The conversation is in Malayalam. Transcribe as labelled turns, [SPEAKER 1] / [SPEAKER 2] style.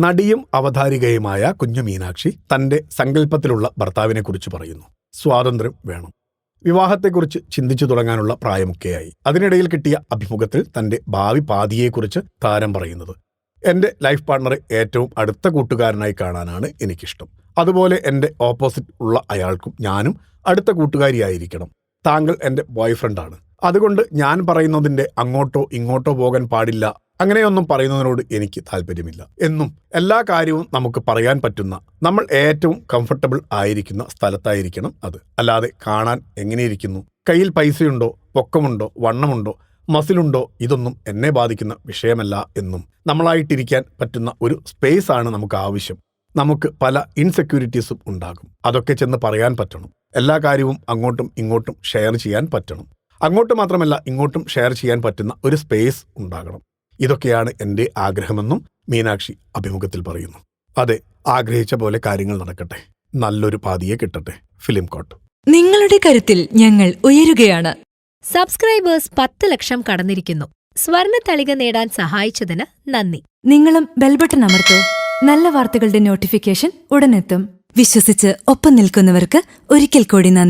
[SPEAKER 1] നടിയും അവതാരികയുമായ കുഞ്ഞു മീനാക്ഷി തന്റെ സങ്കല്പത്തിലുള്ള ഭർത്താവിനെക്കുറിച്ച് പറയുന്നു. സ്വാതന്ത്ര്യം വേണം. വിവാഹത്തെക്കുറിച്ച് ചിന്തിച്ചു തുടങ്ങാനുള്ള പ്രായമൊക്കെയായി. അതിനിടയിൽ കിട്ടിയ അഭിമുഖത്തിൽ തന്റെ ഭാവി പാതിയെക്കുറിച്ച് താരം പറയുന്നത് എന്റെ ലൈഫ് പാർട്ണറെ ഏറ്റവും അടുത്ത കൂട്ടുകാരനായി കാണാനാണ് എനിക്കിഷ്ടം. അതുപോലെ എന്റെ ഓപ്പോസിറ്റ് ഉള്ള അയാൾക്കും ഞാനും അടുത്ത കൂട്ടുകാരിയായിരിക്കണം. താങ്കൾ എന്റെ ബോയ്ഫ്രണ്ടാണ്. അതുകൊണ്ട് ഞാൻ പറയുന്നതിന്റെ അങ്ങോട്ടോ ഇങ്ങോട്ടോ പോകാൻ പാടില്ല അങ്ങനെയൊന്നും പറയുന്നതിനോട് എനിക്ക് താല്പര്യമില്ല. എന്നും എല്ലാ കാര്യവും നമുക്ക് പറയാൻ പറ്റുന്ന നമ്മൾ ഏറ്റവും കംഫർട്ടബിൾ ആയിരിക്കുന്ന സ്ഥലത്തായിരിക്കണം അത്. അല്ലാതെ കാണാൻ എങ്ങനെയിരിക്കുന്നു? കയ്യിൽ പൈസയുണ്ടോ? പൊക്കമുണ്ടോ? വണ്ണമുണ്ടോ? മസിലുണ്ടോ? ഇതൊന്നും എന്നെ ബാധിക്കുന്ന വിഷയമല്ല എന്നും നമ്മളായിട്ടിരിക്കാൻ പറ്റുന്ന ഒരു സ്പേസ് ആണ് നമുക്ക് ആവശ്യം. നമുക്ക് പല ഇൻസെക്യൂരിറ്റീസും ഉണ്ടാകും. അതൊക്കെ ചെന്ന് പറയാൻ പറ്റണം. എല്ലാ കാര്യവും അങ്ങോട്ടും ഇങ്ങോട്ടും ഷെയർ ചെയ്യാൻ പറ്റണം. അങ്ങോട്ട് മാത്രമല്ല ഇങ്ങോട്ടും ഷെയർ ചെയ്യാൻ പറ്റുന്ന ഒരു സ്പേസ് ഉണ്ടാകണം. ഇതൊക്കെയാണ് എന്റെ ആഗ്രഹമെന്നും മീനാക്ഷി അഭിമുഖത്തിൽ പറയുന്നു. അതെ ആഗ്രഹിച്ച പോലെ കാര്യങ്ങൾ നടക്കട്ടെ. നല്ലൊരു പാതിയെ കിട്ടട്ടെ. ഫിലിം കോട്ട്.
[SPEAKER 2] നിങ്ങളുടെ കരുത്തിൽ ഞങ്ങൾ ഉയരുകയാണ്.
[SPEAKER 3] സബ്സ്ക്രൈബേഴ്സ് പത്ത് ലക്ഷം കടന്നിരിക്കുന്നു. സ്വർണ തളിക നേടാൻ സഹായിച്ചതിന് നന്ദി.
[SPEAKER 2] നിങ്ങളും ബെൽബട്ടൺ അമർത്തോ. നല്ല വാർത്തകളുടെ നോട്ടിഫിക്കേഷൻ ഉടനെത്തും. വിശ്വസിച്ച് ഒപ്പം നിൽക്കുന്നവർക്ക് ഒരിക്കൽ കൂടി നന്ദി.